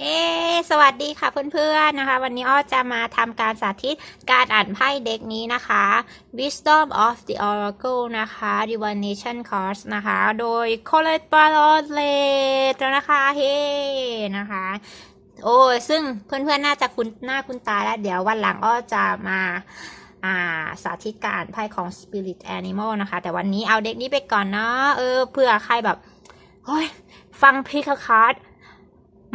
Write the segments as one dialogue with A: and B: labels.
A: เฮ้สวัสดีค่ะเพื่อนๆนะคะ วันนี้อ้อจะมาทำการสาธิตการอ่านไพ่เด็กนี้นะคะ Wisdom of the Oracle นะคะ Divination Course นะคะ โดย Colette b a r o t l e t นะคะเฮ้นะคะ โอ้ยซึ่งเพื่อนๆ น่าจะคุ้นหน้าคุ้นตาแล้ว เดี๋ยววันหลังอ้อจะมาาสาธิตการอ่านไพ่ของ Spirit Animal นะคะ แต่วันนี้เอาเด็กนี้ไปก่อนเนาะเออเผื่อใครแบบโอ้ยฟังพิคคาร์ด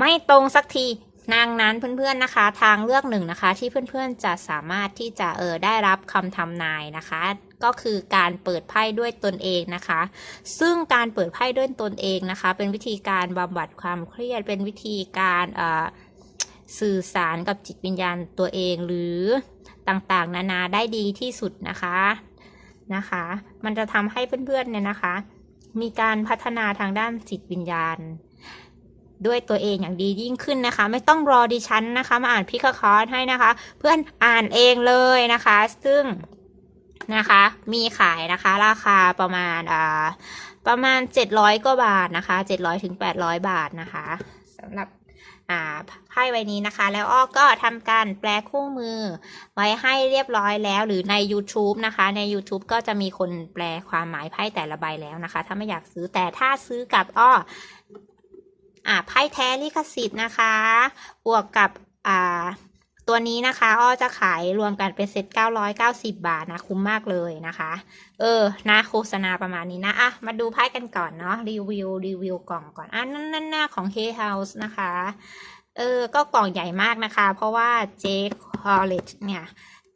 A: ไม่ตรงสักทีนางนั้นเพื่อนๆนะคะ ทางเลือกหนึ่งนะคะ ที่เพื่อนๆจะสามารถที่จะเออได้รับคำทำนายนะคะ ก็คือการเปิดไพ่ด้วยตนเองนะคะ ซึ่งการเปิดไพ่ด้วยตนเองนะคะ เป็นวิธีการบำบัดความเครียดเป็นวิธีการเอ่อสื่อสารกับจิตวิญญาณตัวเองหรือต่างๆ นานาได้ดีที่สุดนะคะนะคะ มันจะทำให้เพื่อนๆเนี่ยนะคะ มีการพัฒนาทางด้านจิตวิญญาณ ด้วยตัวเองอย่างดียิ่งขึ้นนะคะ ไม่ต้องรอดิฉันนะคะ มาอ่านพิคคอร์สให้นะคะ เพื่อนอ่านเองเลยนะคะ ซึ่งนะคะ มีขายนะคะ ราคาประมาณอ่าประมาณ 700กว่าบาทนะคะ 700ถึง800 บาทนะคะสำหรับอ่าไพ่ใบนี้นะคะ แล้วอ้อก็ทำการแปลคู่มือ ไว้ให้เรียบร้อยแล้วหรือใน YouTube นะคะ ใน YouTube ก็จะมีคนแปลความหมายไพ่แต่ละใบแล้วนะคะ ถ้าไม่อยากซื้อแต่ถ้าซื้อกับอ้อ อ่าไพ่แท้ลิขสิทธิ์นะคะ บวกกับอ่าตัวนี้นะคะ อ้อจะขายรวมกันเป็นเซ็ต990 บาทนะ คุ้มมากเลยนะคะ เออ นะโฆษณาประมาณนี้นะ อะ มาดูไพ่กันก่อนเนาะ รีวิว รีวิวกล่องก่อน อะ นั่นนั่นหน้าของ Hay House นะคะ เออ ก็กล่องใหญ่มากนะคะ เพราะว่าเจคอลเลจเนี่ย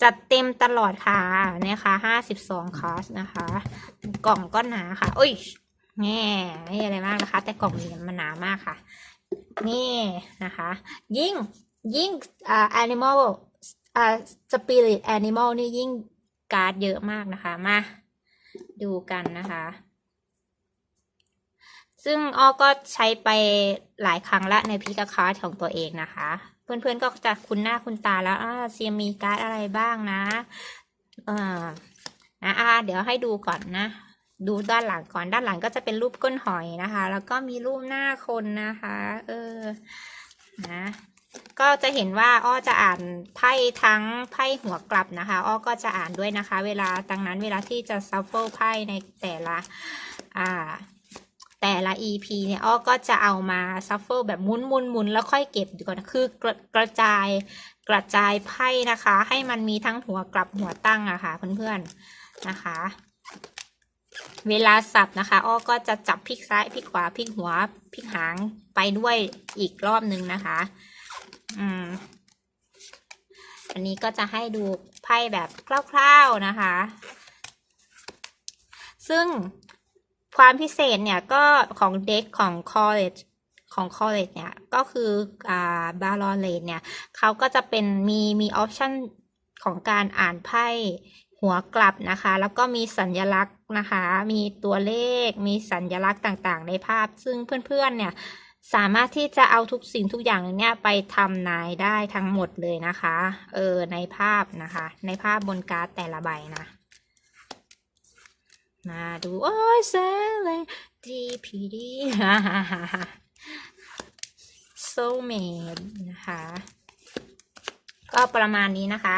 A: จัดเต็มตลอดค่ะนี่ยค่ะ52คอร์สนะคะ กล่องก็หนาค่ะอุ้ย แง่ไม่อะไรมากนะคะ แต่กล่องนี้มันหนามากค่ะ นี่นะคะ ยิ่งยิ่งอ่า animal อ่า spirit animal นี่ยิ่งการ์ดเยอะมากนะคะ มาดูกันนะคะ ซึ่งอ้อก็ใช้ไปหลายครั้งละในพิกาคาร์ดของตัวเองนะคะ เพื่อนๆก็จะคุ้นหน้าคุ้นตาแล้วอ่าเซียมีการ์ดอะไรบ้างนะอ่านะอ่าเดี๋ยวให้ดูก่อนนะ ดูด้านหลังก่อนด้านหลังก็จะเป็นรูปก้นหอยนะคะ แล้วก็มีรูปหน้าคนนะคะ เออนะก็จะเห็นว่าอ้อจะอ่านไพ่ทั้งไพ่หัวกลับนะคะอ้อก็จะอ่านด้วยนะคะ เวลาดังนั้นเวลาที่จะซัฟเฟิลไพ่ในแต่ละอ่าแต่ละ EP เนี่ยอ้อก็จะเอามาซัฟเฟิลแบบมุนมุนมุนแล้วค่อยเก็บดีกว่านะคือกระกระจายกระจายไพ่นะคะ ให้มันมีทั้งหัวกลับหัวตั้งอะค่ะเพื่อนๆนะคะ เวลาสับนะคะอ้อก็จะจับพลิกซ้ายพลิกขวาพลิกหัวพลิกหางไปด้วยอีกรอบนึงนะคะ อืม อันนี้ก็จะให้ดูไพ่แบบคร่าวๆนะคะ ซึ่งความพิเศษเนี่ยก็ของเด็กของ college ของ college เนี่ย ก็คืออ่าบาลอนเลดเนี่ยเขาก็จะเป็นมีมีออปชันของการอ่านไพ่หัวกลับนะคะ แล้วก็มีสัญลักษณ นะคะ มีตัวเลข มีสัญลักษณ์ต่างๆ ในภาพ ซึ่งเพื่อนๆ เนี่ย สามารถที่จะเอาทุกสิ่งทุกอย่างเนี่ยไปทำนายได้ทั้งหมดเลยนะคะ เออ ในภาพนะคะ ในภาพบนการ์ดแต่ละใบนะ มาดู โอ้ยเซเลดีพีดีโซเมดนะคะ ก็ประมาณนี้นะคะ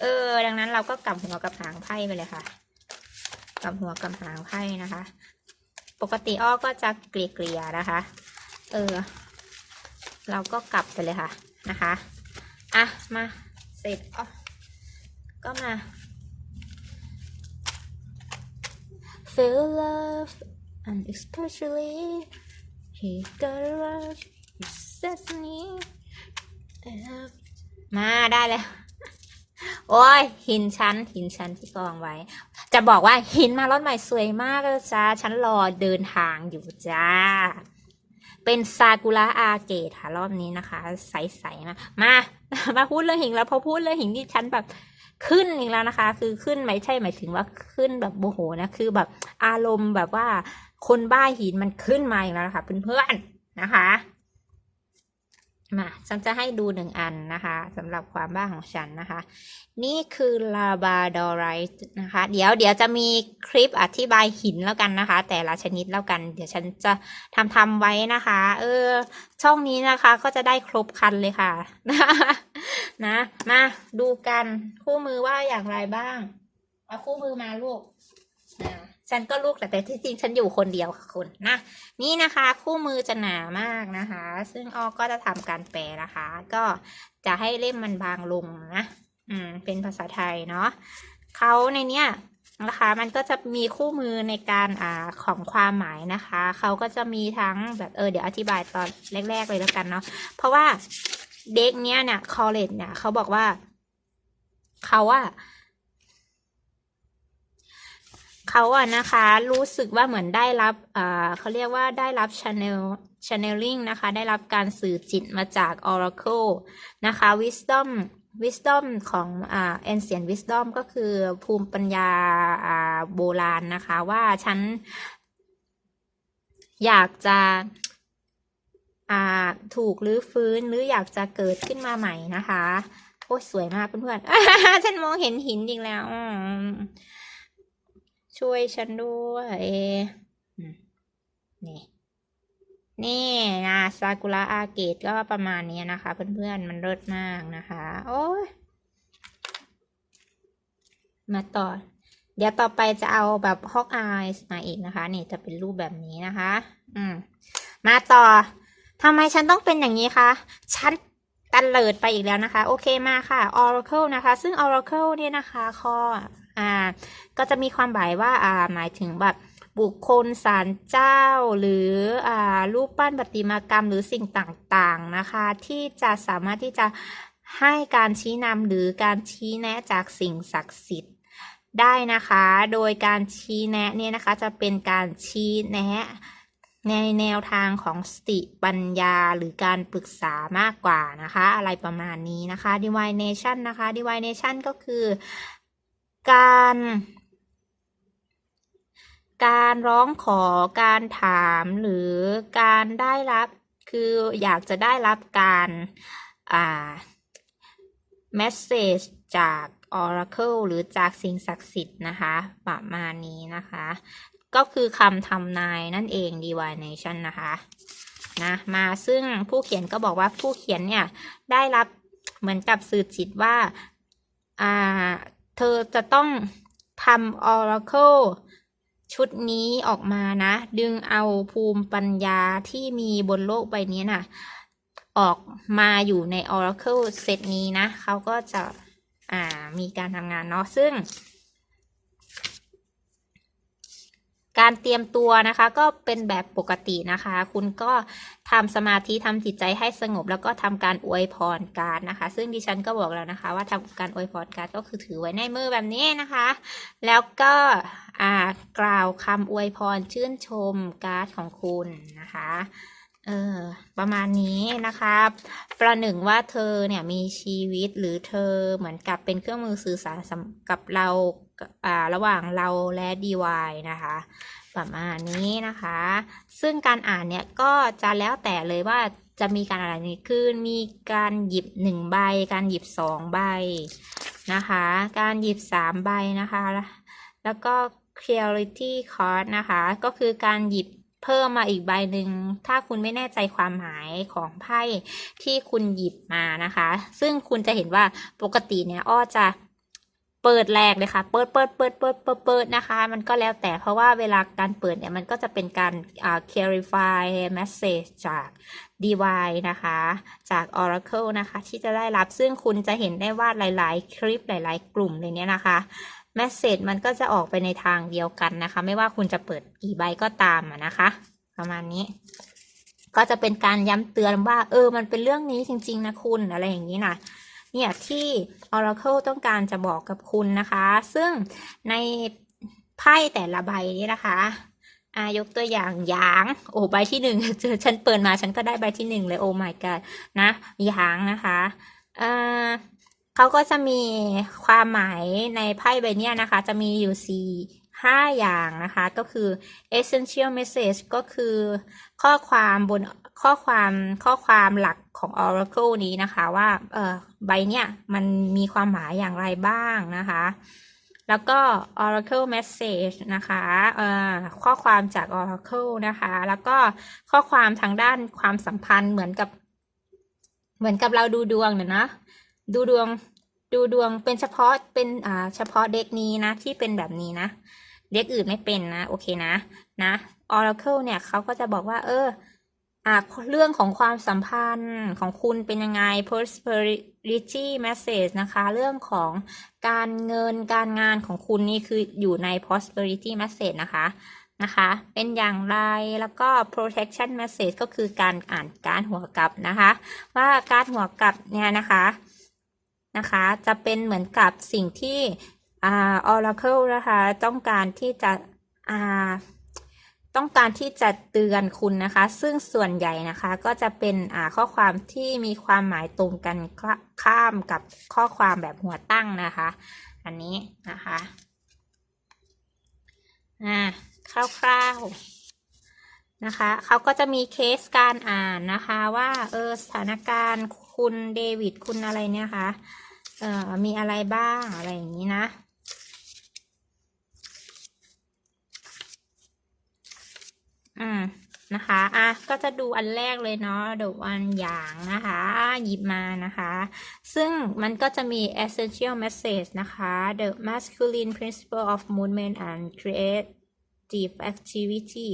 A: เออ ดังนั้นเราก็กลับหัวกับหางไพ่ไปเลยค่ะ กลับหัวกับหางไพ่นะคะ ปกติอ้อก็จะเกลี่ยๆนะคะ เออ เราก็กลับไปเลยค่ะนะคะอะมาเสร็จอ๋อก็มา feel love and especially he got a rush his destiny มาได้แล้ว โอ้ยหินชั้นหินชั้นที่กองไว้ จะบอกว่าหินมารถใหม่สวยมากเลยจ้าฉันรอเดินทางอยู่จ้า เป็นซากุระอาเกตค่ะรอบนี้นะคะ ใสๆมามา มาพูดเรื่องหินแล้วพอพูดเรื่องหินที่ฉันแบบขึ้นอีกแล้วนะคะ คือขึ้นไม่ใช่หมายถึงว่าขึ้นแบบโมโหนะคือแบบอารมณ์แบบว่าคนบ้าหินมันขึ้นมาอีกแล้วนะคะเพื่อนๆนะคะ มาฉันจะให้ดูหนึ่งอันนะคะสำหรับความบ้าของฉันนะคะ นี่คือลาบาดอไรต์นะคะ เดี๋ยวเดี๋ยวจะมีคลิปอธิบายหินแล้วกันนะคะ แต่ละชนิดแล้วกัน เดี๋ยวฉันจะทำทำไว้นะคะ เออ ช่องนี้นะคะก็จะได้ครบคันเลยค่ะ นะ มาดูกันคู่มือว่าอย่างไรบ้าง เอาคู่มือมาลูก ฉันก็ลูกแต่แต่ที่จริงฉันอยู่คนเดียวค่ะคุณนะนี่นะคะ คู่มือจะหนามากนะคะ ซึ่งออก็จะทำการแปลนะคะ ก็จะให้เล่มมันบางลงนะอืมเป็นภาษาไทยเนาะเขาในเนี้ยนะคะ มันก็จะมีคู่มือในการอ่าของความหมายนะคะเขาก็จะมีทั้งแบบเออเดี๋ยวอธิบายตอนแรก ๆ เลยแล้วกันเนาะเพราะว่าเด็กเนี้ยเนี่ยคอเลจเนี่ยเขาบอกว่าเขาอะ เขาอะนะคะ รู้สึกว่าเหมือนได้รับอ่าเขาเรียกว่าได้รับ channel channeling นะคะ ได้รับการสื่อจิตมาจาก oracle นะคะ wisdom wisdom ของอ่า ancient wisdom ก็คือภูมิปัญญาอ่าโบราณนะคะ ว่าฉันอยากจะอ่าถูกหรือฟื้นหรืออยากจะเกิดขึ้นมาใหม่นะคะโอ้สวยมากเพื่อนๆฉันมองเห็นหินอีกแล้วอ ช่วยฉันด้วยอืมนี่นี่นะซากุระอาเกตก็ประมาณนี้นะคะ เพื่อนๆมันเลิศมากนะคะ โอ้ยมาต่อ เดี๋ยวต่อไปจะเอาแบบฮอกอายมาอีกนะคะนี่จะเป็นรูปแบบนี้นะคะ อืม มาต่อทำไมฉันต้องเป็นอย่างนี้คะ ฉัน ตันเลิดไปอีกแล้วนะคะ โอเคมาค่ะ Oracle นะคะ ซึ่ง Oracle เนี่ยนะคะข้ออ่าก็จะมีความหมายว่าอ่าหมายถึงแบบบุคคลสารเจ้าหรืออ่ารูปปั้นประติมากรรมหรือสิ่งต่างๆนะคะ ที่จะสามารถที่จะให้การชี้นำหรือการชี้แนะจากสิ่งศักดิ์สิทธิ์ได้นะคะ โดยการชี้แนะเนี่ยนะคะจะเป็นการชี้แนะ ในแนวทางของสติปัญญาหรือการปรึกษามากกว่านะคะ อะไรประมาณนี้นะคะ divination นะคะ divination ก็คือการ การร้องขอการถามหรือการได้รับคืออยากจะได้รับการอ่า message จาก oracle หรือจากสิ่งศักดิ์สิทธิ์นะคะ ประมาณนี้นะคะ ก็คือคำทำนายนั่นเอง divination นะคะนะมาซึ่งผู้เขียนก็บอกว่าผู้เขียนเนี่ยได้รับเหมือนกับสื่อจิตว่าอ่าเธอจะต้องทำ oracle ชุดนี้ออกมานะ ดึงเอาภูมิปัญญาที่มีบนโลกใบนี้น่ะ ออกมาอยู่ใน oracle เซตนี้นะ เขาก็จะอ่ามีการทำงานเนาะซึ่ง การเตรียมตัวนะคะ ก็เป็นแบบปกตินะคะ คุณก็ทำสมาธิทำจิตใจให้สงบ แล้วก็ทำการอวยพรการนะคะ ซึ่งดิฉันก็บอกแล้วนะคะ ว่าทำการอวยพรการก็คือถือไว้ในมือแบบนี้นะคะ แล้วก็อ่ากล่าวคำอวยพรชื่นชมการ์ดของคุณนะคะ เออประมาณนี้นะคะประหนึ่งว่าเธอเนี่ยมีชีวิตหรือเธอเหมือนกับเป็นเครื่องมือสื่อสารกับเราอ่าระหว่างเราและดีวายนะคะ ประมาณนี้นะคะ ซึ่งการอ่านเนี่ยก็จะแล้วแต่เลยว่าจะมีการอะไรนี้คือมีการหยิบหนึ่งใบ การหยิบสองใบนะคะ การหยิบสามใบนะคะ แล้วก็ clarity card นะคะ ก็คือการหยิบ เพิ่มมาอีกใบหนึ่ง ถ้าคุณไม่แน่ใจความหมายของไพ่ที่คุณหยิบมานะคะ ซึ่งคุณจะเห็นว่าปกติเนี่ยอ้อจะเปิดแรกเลยค่ะ เปิดเปิดเปิดเปิดเปิดเปิดนะคะ มันก็แล้วแต่เพราะว่าเวลาการเปิดเนี่ย มันก็จะเป็นการอ่า clarify message จาก divine นะคะ จาก oracle นะคะ ที่จะได้รับ ซึ่งคุณจะเห็นได้ว่าหลาย ๆ คลิปหลาย ๆ กลุ่มในเนี้ยนะคะ แมสเซจมันก็จะออกไปในทางเดียวกันนะคะ ไม่ว่าคุณจะเปิดกี่ใบก็ตามอะนะคะ ประมาณนี้ ก็จะเป็นการย้ำเตือนว่า เออ มันเป็นเรื่องนี้จริง ๆ นะคุณอะไรอย่างนี้นะเนี่ยที่ Oracle ต้องการจะบอกกับคุณนะคะ ซึ่งในไพ่แต่ละใบนี้นะคะอายกตัวอย่างหยาง โอ้ใบที่หนึ่งเจอฉันเปิดมาฉันก็ได้ใบที่หนึ่งเลยโอ้ my god นะหยางนะคะอ่า เขาก็จะมีความหมายในไพ่ใบเนี้ยนะคะ จะมีอยู่สี่ห้าอย่างนะคะ ก็คือ essential message ก็คือข้อความบนข้อความข้อความหลักของ Oracle นี้นะคะว่าเออใบเนี้ยมันมีความหมายอย่างไรบ้างนะคะ แล้วก็ Oracle Message นะคะเอ่อข้อความจาก Oracle นะคะ แล้วก็ข้อความทางด้านความสัมพันธ์เหมือนกับ เหมือนกับเราดูดวงเนี่ยนะ ดูดวงดูดวงเป็นเฉพาะเป็นอ่าเฉพาะเด็กนี้นะ ที่เป็นแบบนี้นะ เด็กอื่นไม่เป็นนะ โอเคนะนะ Oracle เนี่ยเขาก็จะบอกว่า เอออ่าเรื่องของความสัมพันธ์ของคุณเป็นยังไง prosperity message นะคะ เรื่องของการเงินการงานของคุณนี่คืออยู่ใน prosperity message นะคะนะคะ เป็นอย่างไรแล้วก็ protection message ก็คือการอ่านการหัวกลับนะคะ ว่าการหัวกลับเนี่ยนะคะ นะคะ จะเป็นเหมือนกับสิ่งที่อ่า Oracle นะคะ ต้องการที่จะอ่าต้องการที่จะเตือนคุณนะคะ ซึ่งส่วนใหญ่นะคะ ก็จะเป็นอ่าข้อความที่มีความหมายตรงกันข้ามกับข้อความแบบหัวตั้งนะคะ อันนี้นะคะอ่าคร่าวๆนะคะเขาก็จะมีเคสการอ่านนะคะว่าเออสถานการณ์ คุณเดวิดคุณอะไรเนี่ยคะเอ่อมีอะไรบ้างอะไรอย่างนี้นะอืมนะคะ อะ ก็จะดูอันแรกเลยเนาะดี๋ยวอันอย่างนะคะ หยิบมานะคะ ซึ่งมันก็จะมี essential message นะคะ the masculine principle of movement and creative activity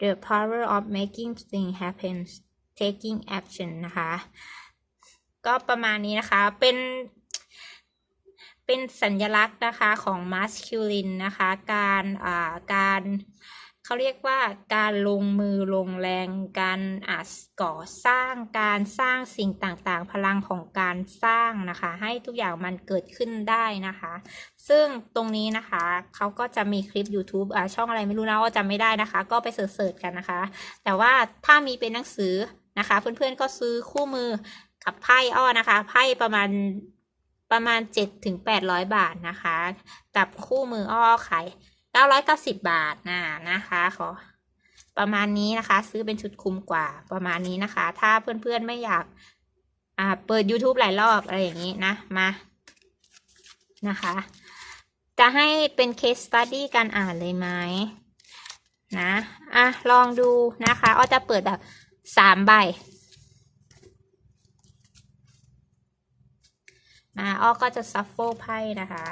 A: the power of making things happen taking action นะคะ ก็ประมาณนี้นะคะ เป็น เป็นสัญลักษณ์นะคะของ masculine นะคะ การอ่าการเขาเรียกว่าการลงมือลงแรง การอาก่อสร้างการสร้างสิ่งต่างๆ พลังของการสร้างนะคะ ให้ทุกอย่างมันเกิดขึ้นได้นะคะ ซึ่งตรงนี้นะคะเขาก็จะมีคลิป YouTube อ่าช่องอะไรไม่รู้นะว่าจำไม่ได้นะคะ ก็ไปเสิร์ชกันนะคะ แต่ว่าถ้ามีเป็นหนังสือนะคะ เพื่อนๆก็ซื้อคู่มือ กับไพ่อ้อนะคะไพ่ประมาณประมาณเจ็ดถึงแปดร้อยบาทนะคะ กับคู่มืออ้อขายเก้าร้อยเก้าสิบบาทนะนะคะขอประมาณนี้นะคะ ซื้อเป็นชุดคุ้มกว่าประมาณนี้นะคะ ถ้าเพื่อนๆไม่อยากอ่าเปิด YouTube หลายรอบอะไรอย่างนี้นะมานะคะ จะให้เป็น case study การอ่านเลยไหมนะอะลองดูนะคะอ้อจะเปิดแบบสามใบ มาอ้อก็จะซัฟเฟิลไพ่นะคะ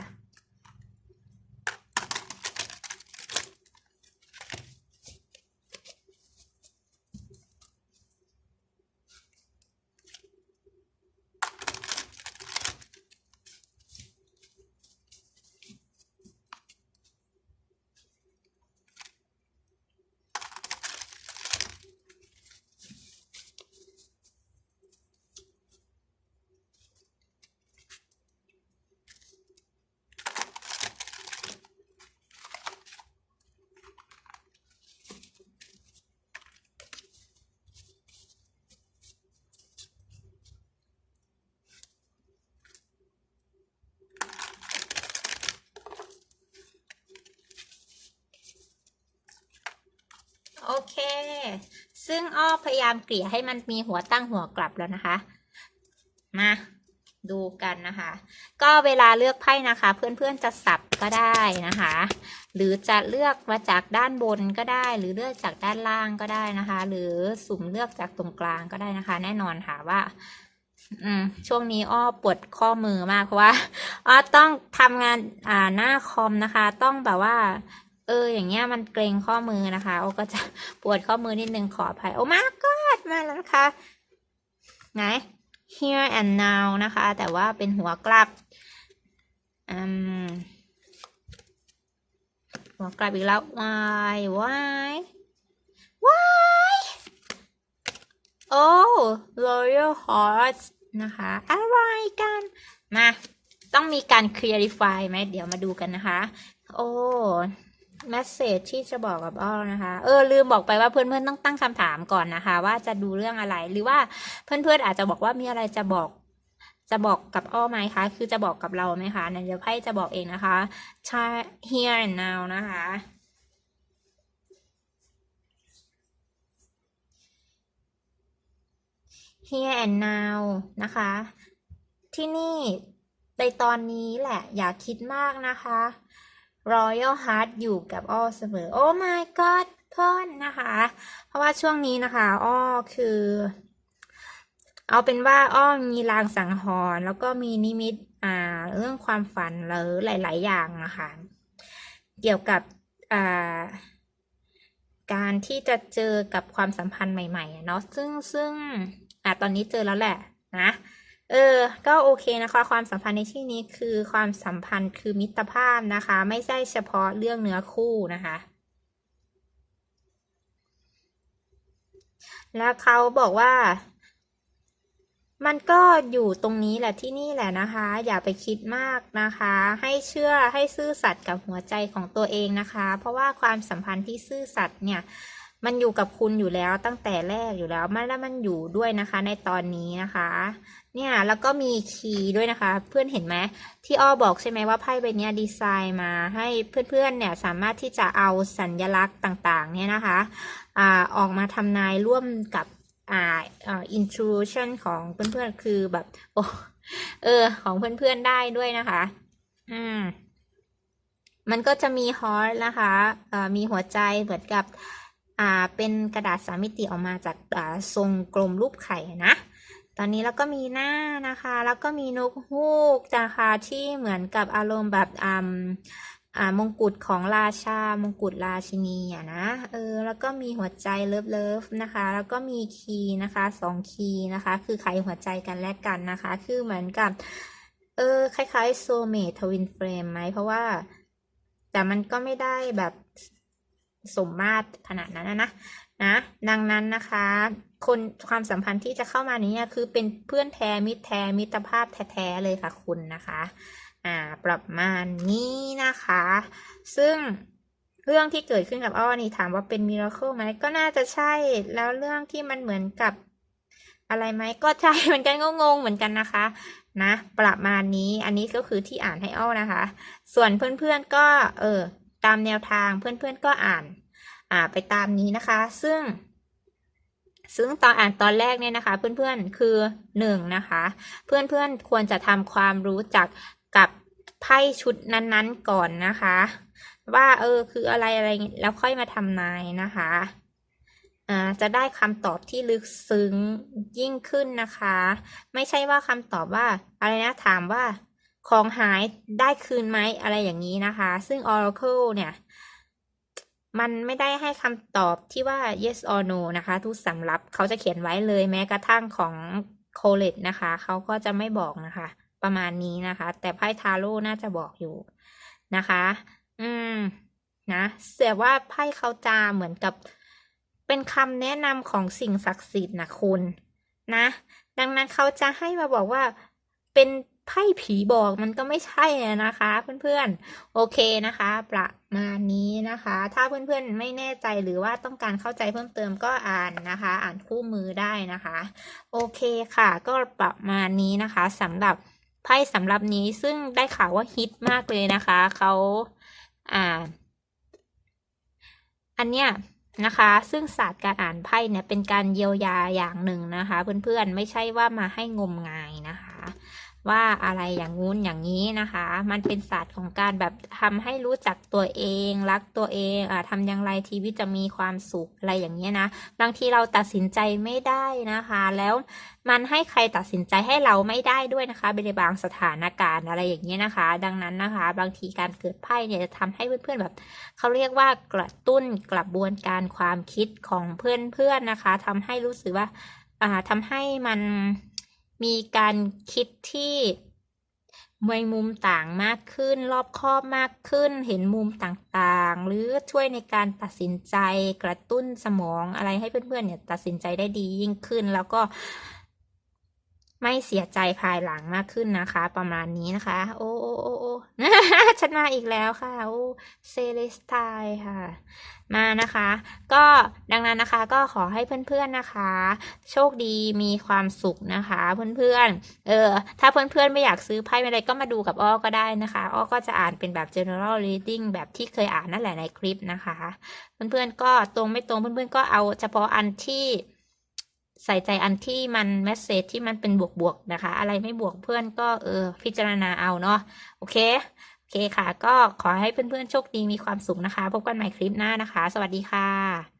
A: โอเค ซึ่งอ้อพยายามเกลี่ยให้มันมีหัวตั้งหัวกลับแล้วนะคะ มาดูกันนะคะ ก็เวลาเลือกไพ่นะคะ เพื่อนๆจะสับก็ได้นะคะ หรือจะเลือกมาจากด้านบนก็ได้ หรือเลือกจากด้านล่างก็ได้นะคะ หรือสุ่มเลือกจากตรงกลางก็ได้นะคะ แน่นอนค่ะว่า อืมช่วงนี้อ้อปวดข้อมือมากเพราะว่าอ้อต้องทำงานอ่าหน้าคอมนะคะ ต้องแบบว่า เอออย่างเงี้ยมันเกรงข้อมือนะคะ โอ้ก็จะปวดข้อมือนิดนึงขออภัยโอ้มากกอดมาแล้วนะคะไหน here and now นะคะ แต่ว่าเป็นหัวกลับอืมหัวกลับอีกแล้ว why why why โอ้ royal horse นะคะอะไรกัน มา ต้องมีการ clarify ไหม เดี๋ยวมาดูกันนะคะ โอ้ มสเซจที่จะบอกกับอ้อนะคะ เออลืมบอกไปว่าเพื่อนๆต้องตั้งคำถามก่อนนะคะ ว่าจะดูเรื่องอะไรหรือว่าเพื่อนๆอาจจะบอกว่ามีอะไรจะบอก จะบอกกับอ้อไหมคะ คือจะบอกกับเราไหมคะเดี๋ยวไพ่จะบอกเองนะคะใช่ here and now นะคะ here and now นะคะ ที่นี่ในตอนนี้แหละอย่าคิดมากนะคะ Royal Heart อยู่กับอ้อเสมอ Oh my god เพื่อนนะคะ เพราะว่าช่วงนี้นะคะ อ้อคือ เอาเป็นว่าอ้อมีลางสังหรณ์แล้วก็มีนิมิตอ่าเรื่องความฝันหรือหลาย ๆ อย่างนะคะ เกี่ยวกับอ่าการที่จะเจอกับความสัมพันธ์ใหม่ๆเนาะซึ่งซึ่งอะตอนนี้เจอแล้วแหละนะ เออ ก็โอเคนะคะ ความสัมพันธ์ในที่นี้คือความสัมพันธ์คือมิตรภาพนะคะ ไม่ใช่เฉพาะเรื่องเนื้อคู่นะคะ แล้วเขาบอกว่า มันก็อยู่ตรงนี้แหละที่นี่แหละนะคะ อย่าไปคิดมากนะคะ ให้เชื่อให้ซื่อสัตย์กับหัวใจของตัวเองนะคะ เพราะว่าความสัมพันธ์ที่ซื่อสัตย์เนี่ย มันอยู่กับคุณอยู่แล้วตั้งแต่แรกอยู่แล้วมันแล้วมันอยู่ด้วยนะคะ ในตอนนี้นะคะ เนี่ยแล้วก็มีคีย์ด้วยนะคะ เพื่อนเห็นไหมที่อ้อบอกใช่ไหมว่าไพ่ใบนี้ดีไซน์มาให้เพื่อนๆเนี่ยสามารถที่จะเอาสัญลักษณ์ต่างๆ เนี่ยนะคะอ่าออกมาทำนายร่วมกับอ่าอ่า intuition ของเพื่อนๆคือแบบโอ้เออ ของเพื่อนๆได้ด้วยนะคะ อืมมันก็จะมี heart นะคะอ่ามีหัวใจเหมือนกับ อ่าเป็นกระดาษสามมิติออกมาจากอ่าทรงกลมรูปไข่นะ ตอนนี้แล้วก็มีหน้านะคะ แล้วก็มีนกฮูกนะคะที่เหมือนกับอารมณ์แบบอ่าอ่ามงกุฎของราชามงกุฎราชินีอะนะเออแล้วก็มีหัวใจเลิฟเลิฟนะคะ แล้วก็มีคีย์นะคะสองคีย์นะคะ คือไขหัวใจกันและกันนะคะ คือเหมือนกับเออคล้ายๆโซเมททวินเฟรมไหมเพราะว่าแต่มันก็ไม่ได้แบบ สมมาตรขนาดนั้นนะนะนะดังนั้นนะคะ คนความสัมพันธ์ที่จะเข้ามานี้คือเป็นเพื่อนแท้มิตรแท้มิตรภาพแท้ๆเลยค่ะคุณนะคะอ่าประมาณนี้นะคะ ซึ่งเรื่องที่เกิดขึ้นกับอ้อนี่ถามว่าเป็นมิราเคิลไหมก็น่าจะใช่แล้วเรื่องที่มันเหมือนกับอะไรไหมก็ใช่เหมือนกันก็งงเหมือนกันนะคะนะประมาณนี้อันนี้ก็คือที่อ่านให้อ้อนะคะ ส่วนเพื่อนๆก็เออตามแนวทางเพื่อนๆก็อ่าน อ่าไปตามนี้นะคะ ซึ่ง ซึ่งตอนอ่านตอนแรกเนี่ยนะคะ เพื่อนๆคือหนึ่งนะคะ เพื่อนๆควรจะทำความรู้จักกับไพ่ชุดนั้นๆก่อนนะคะ ว่าเออคืออะไรอะไรแล้วค่อยมาทำนายนะคะอ่าจะได้คำตอบที่ลึกซึ้งยิ่งขึ้นนะคะ ไม่ใช่ว่าคำตอบว่า อะไรนะถามว่าของหายได้คืนไหมอะไรอย่างนี้นะคะ ซึ่ง Oracle เนี่ย มันไม่ได้ให้คำตอบที่ว่า yes or no นะคะ ทุกสำรับเขาจะเขียนไว้เลยแม้กระทั่งของ c o l e g e นะคะ เขาก็จะไม่บอกนะคะ ประมาณนี้นะคะ แต่ไพ่ทาโร่น่าจะบอกอยู่นะคะ อืม นะแต่ว่าไพ่เขาจะเหมือนกับเป็นคำแนะนำของสิ่งศักดิ์สิทธิ์นะคุณ นะ ดังนั้นเขาจะให้มาบอกว่าเป็น ไพ่ผีบอกมันก็ไม่ใช่นะคะ เพื่อนๆ โอเคนะคะ ประมาณนี้นะคะ ถ้าเพื่อนๆไม่แน่ใจหรือว่าต้องการเข้าใจเพิ่มเติมก็อ่านนะคะ อ่านคู่มือได้นะคะ โอเคค่ะ ก็ประมาณนี้นะคะสำหรับไพ่สำหรับนี้ซึ่งได้ข่าวว่าฮิตมากเลยนะคะเขาอ่า อันเนี้ยนะคะ ซึ่งศาสตร์การอ่านไพ่เนี่ยเป็นการเยียวยาอย่างหนึ่งนะคะ เพื่อนๆไม่ใช่ว่ามาให้งมงายนะคะ ว่าอะไรอย่างงู้นอย่างนี้นะคะ มันเป็นศาสตร์ของการแบบทำให้รู้จักตัวเอง รักตัวเองอ่าทำอย่างไรชีวิตจะมีความสุขอะไรอย่างเงี้ยนะบางทีเราตัดสินใจไม่ได้นะคะ แล้วมันให้ใครตัดสินใจให้เราไม่ได้ด้วยนะคะในบางสถานการณ์อะไรอย่างเงี้ยนะคะ ดังนั้นนะคะ บางทีการเกิดไพ่เนี่ยจะทำให้เพื่อนๆแบบเขาเรียกว่ากระตุ้นกระบวนการความคิดของเพื่อนๆนะคะทำให้รู้สึกว่าอ่าทำให้มัน มีการคิดที่มวยมุมต่างมากขึ้น รอบคอบมากขึ้น เห็นมุมต่างๆ หรือช่วยในการตัดสินใจกระตุ้นสมองอะไรให้เพื่อนๆเนี่ยตัดสินใจได้ดียิ่งขึ้น แล้วก็ ไม่เสียใจภายหลังมากขึ้นนะคะ ประมาณนี้นะคะ โอ้โอ้โอ้โอ้ฉันมาอีกแล้วค่ะ โอ้เซเลสไตค่ะ มานะคะ ก็ดังนั้นนะคะก็ขอให้เพื่อนๆนะคะ โชคดีมีความสุขนะคะ เพื่อนๆ เออ ถ้าเพื่อนๆไม่อยากซื้อไพ่อะไรก็มาดูกับอ้อก็ได้นะคะ อ้อก็จะอ่านเป็นแบบ general reading แบบที่เคยอ่านนั่นแหละในคลิปนะคะ เพื่อนๆก็ตรงไม่ตรงเพื่อนๆก็เอาเฉพาะอันที่ ใส่ใจอันที่มันแมสเซจที่มันเป็นบวกๆนะคะ อะไรไม่บวกเพื่อนก็เออพิจารณาเอาเนาะโอเค โอเคค่ะ ก็ขอให้เพื่อนๆโชคดีมีความสุขนะคะ พบกันใหม่คลิปหน้านะคะ สวัสดีค่ะ